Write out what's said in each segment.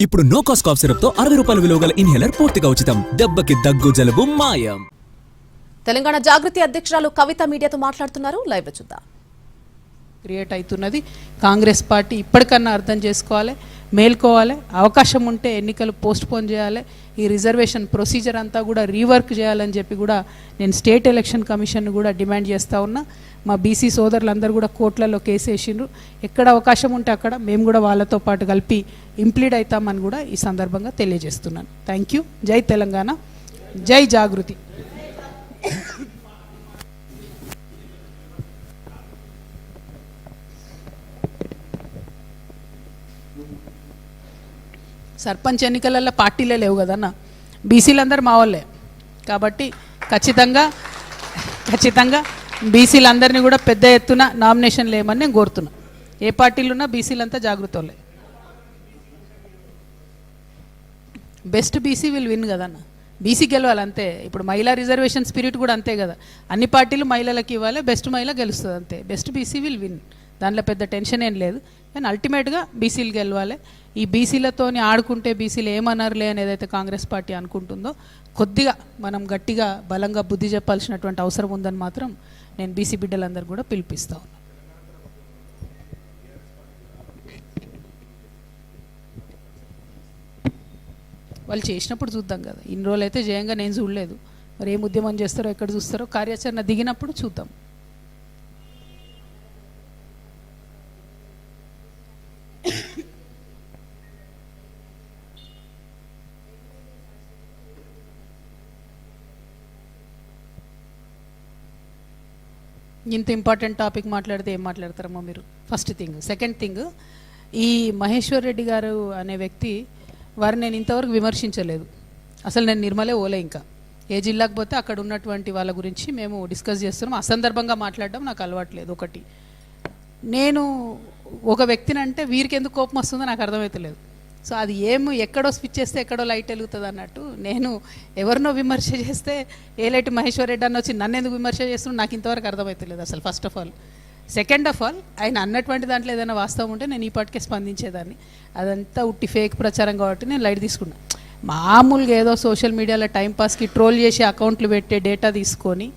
ఇప్పుడు no cost cough సిరప్తో అరవై రూపాయల విలువ గల ఇన్హేలర్ పూర్తిగా ఉచితం. దెబ్బకి దగ్గు జలుబు మాయం. తెలంగాణ జాగృతి అధ్యక్షురాలు కవిత మీడియాతో మాట్లాడుతున్నారు. లైవ్లో చూద్దాం. క్రియేట్ అవుతున్నది. కాంగ్రెస్ పార్టీ ఇప్పటికన్నా అర్థం చేసుకోవాలి. మేల్కోవాలి. అవకాశం ఉంటే ఎన్నికలు పోస్ట్పోన్ చేయాలి. ఈ రిజర్వేషన్ ప్రొసీజర్ అంతా కూడా రీవర్క్ చేయాలని చెప్పి కూడా నేను స్టేట్ ఎలక్షన్ కమిషన్ కూడా డిమాండ్ చేస్తూ ఉన్నా. మా బీసీ సోదరులందరూ కూడా కోర్టులలో కేసు వేసిండ్రు. ఎక్కడ అవకాశం ఉంటే అక్కడ మేము కూడా వాళ్ళతో పాటు కలిపి ఇంప్లీడ్ అవుతామని కూడా ఈ సందర్భంగా తెలియజేస్తున్నాను. థ్యాంక్ యూ జై తెలంగాణ. జై జాగృతి. సర్పంచ్ ఎన్నికలలో పార్టీలే లేవు కదన్న. బీసీలందరూ మా వాళ్ళే. కాబట్టి ఖచ్చితంగా ఖచ్చితంగా బీసీలందరినీ కూడా పెద్ద ఎత్తున నామినేషన్ లేమని నేను కోరుతున్నా. ఏ పార్టీలు ఉన్నా బీసీలంతా జాగ్రత్తలే. బెస్ట్ బీసీ విల్ విన్ కదన్న. బీసీ గెలవాలి అంతే. ఇప్పుడు మహిళా రిజర్వేషన్ స్పిరిట్ కూడా అంతే కదా. అన్ని పార్టీలు మహిళలకు ఇవ్వాలి బెస్ట్ మహిళ గెలుస్తుంది అంతే. Best BC will win. దాంట్లో పెద్ద టెన్షన్ ఏం లేదు. కానీ అల్టిమేట్గా బీసీలు గెలవాలి. ఈ బీసీలతోని ఆడుకుంటే బీసీలు ఏమనర్లే అని ఏదైతే కాంగ్రెస్ పార్టీ అనుకుంటుందో కొద్దిగా మనం గట్టిగా బలంగా బుద్ధి చెప్పాల్సినటువంటి అవసరం ఉందని మాత్రం నేను బీసీ బిడ్డలందరూ కూడా పిలిపిస్తా ఉన్నాను వాళ్ళు చేసినప్పుడు చూద్దాం కదా. ఇన్ని రోజులు అయితే జయంగా నేను చూడలేదు. మరి ఏం ఉద్యమం చేస్తారో ఎక్కడ చూస్తారో కార్యాచరణ దిగినప్పుడు చూద్దాం. ఇంత ఇంపార్టెంట్ టాపిక్ మాట్లాడితే ఏం మాట్లాడతారమ్మా మీరు? ఫస్ట్ థింగ్ సెకండ్ థింగ్ ఈ మహేశ్వర్ రెడ్డి గారు అనే వ్యక్తి వారిని నేను ఇంతవరకు విమర్శించలేదు. అసలు నేను నిర్మలే ఓలే ఇంకా. ఏ జిల్లాకు పోతే అక్కడ ఉన్నటువంటి వాళ్ళ గురించి మేము డిస్కస్ చేస్తున్నాం. అసందర్భంగా మాట్లాడడం నాకు అలవాట్లేదు ఒకటి. నేను ఒక వ్యక్తిని అంటే వీరికి ఎందుకు కోపం వస్తుందో నాకు అర్థమవుతలేదు సో అది ఏమో ఎక్కడో స్విచ్ చేస్తే ఎక్కడో లైట్ వెలుగుతుంది అన్నట్టు నేను ఎవరినో విమర్శ చేస్తే ఏ లైట్ మహేశ్వర్ రెడ్డి అన్న వచ్చి నన్ను ఎందుకు విమర్శ చేస్తున్నాడు నాకు ఇంతవరకు అర్థమవుతలేదు అసలు first of all second of all ఆయన అన్నటువంటి దాంట్లో ఏదైనా వాస్తవం ఉంటే నేను ఈ పాటికే స్పందించేదాన్ని. అదంతా ఉట్టి ఫేక్ ప్రచారం కాబట్టి నేను లైట్ తీసుకున్నా. మామూలుగా ఏదో సోషల్ మీడియాలో టైంపాస్కి ట్రోల్ చేసి అకౌంట్లు పెట్టే డేటా తీసుకొని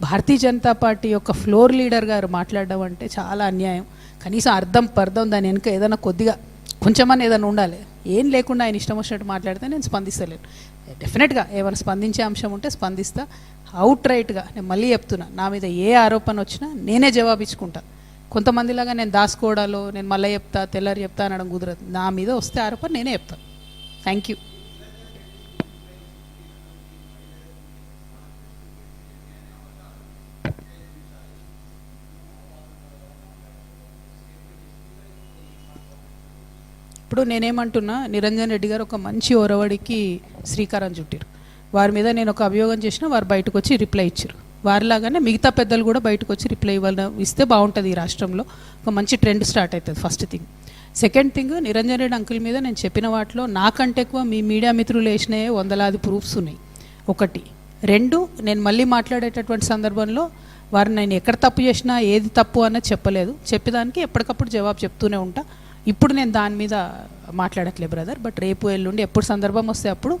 భారతీయ జనతా పార్టీ యొక్క ఫ్లోర్ లీడర్ గారు మాట్లాడడం అంటే చాలా అన్యాయం. కనీసం అర్థం పర్థం దాని వెనుక ఏదైనా కొద్దిగా కొంచెమన్నా ఏదైనా ఉండాలి. ఏం లేకుండా ఆయన ఇష్టం వచ్చినట్టు మాట్లాడితే నేను స్పందిస్తలేను. డెఫినెట్గా ఏమైనా స్పందించే అంశం ఉంటే స్పందిస్తా. అవుట్ రైట్గా నేను మళ్ళీ చెప్తున్నా నా మీద ఏ ఆరోపణ వచ్చినా నేనే జవాబిచ్చుకుంటా. కొంతమందిలాగా నేను దాసుకోవడాలో నేను మళ్ళీ చెప్తా తెల్లారి చెప్తా అనడం కుదరదు. నా మీద వస్తే ఆరోపణ నేనే చెప్తాను థ్యాంక్ యూ ఇప్పుడు నేనేమంటున్నా నిరంజన్ రెడ్డి గారు ఒక మంచి ఒరవడికి శ్రీకారం చుట్టారు వారి మీద నేను ఒక అభియోగం చేసినా వారు బయటకు వచ్చి రిప్లై ఇచ్చారు వారిలాగానే మిగతా పెద్దలు కూడా బయటకు వచ్చి రిప్లై ఇవ్వాలి ఇస్తే బాగుంటుంది ఈ రాష్ట్రంలో. ఒక మంచి ట్రెండ్ స్టార్ట్ అవుతుంది first thing. Second thing Niranjan Reddy uncle మీద నేను చెప్పిన వాటిలో నాకంటే ఎక్కువ మీ మీడియా మిత్రులు వేసినాయే వందలాది ప్రూఫ్స్ ఉన్నాయి. ఒకటి. రెండు నేను మళ్ళీ మాట్లాడేటటువంటి సందర్భంలో వారు నేను ఎక్కడ తప్పు చేసినా ఏది తప్పు అన్నది చెప్పలేదు. చెప్పేదానికి ఎప్పటికప్పుడు జవాబు చెప్తూనే ఉంటా. ఇప్పుడు నేను దాని మీద మాట్లాడట్లే బ్రదర్ బట్ రేపు ఎల్లుండి ఎప్పుడు సందర్భం వస్తే అప్పుడు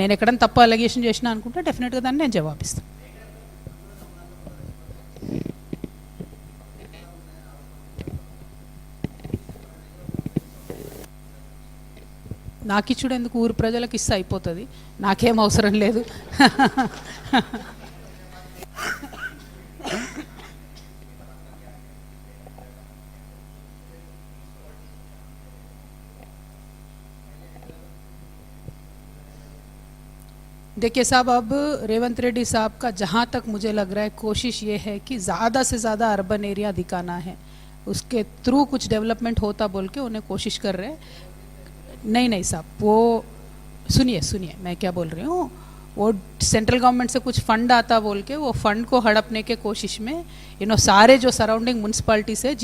నేను ఎక్కడైనా తప్పు అలిగేషన్ చేసినా అనుకుంటే డెఫినెట్గా దాన్ని నేను జవాబిస్తాను నాకు ఇచ్చుడు ఎందుకు ఊరు ప్రజలకు ఇస్తే అయిపోతుంది. నాకేం అవసరం లేదు. देखिए साहब, अब रेवंत रेड्डी साहब का जहाँ तक मुझे लग रहा है, कोशिश ये है कि ज़्यादा से ज़्यादा अर्बन एरिया दिखाना है। उसके थ्रू कुछ डेवलपमेंट होता बोल के उन्हें कोशिश कर रहे हैं। नहीं नहीं साहब, वो सुनिए सुनिए, मैं क्या बोल रही हूँ? वो सेंट्रल गवर्नमेंट से कुछ फंड आता बोल के, वो फंड को हड़पने के कोशिश में यू नो सारे जो सराउंडिंग म्यूनसिपालिटी से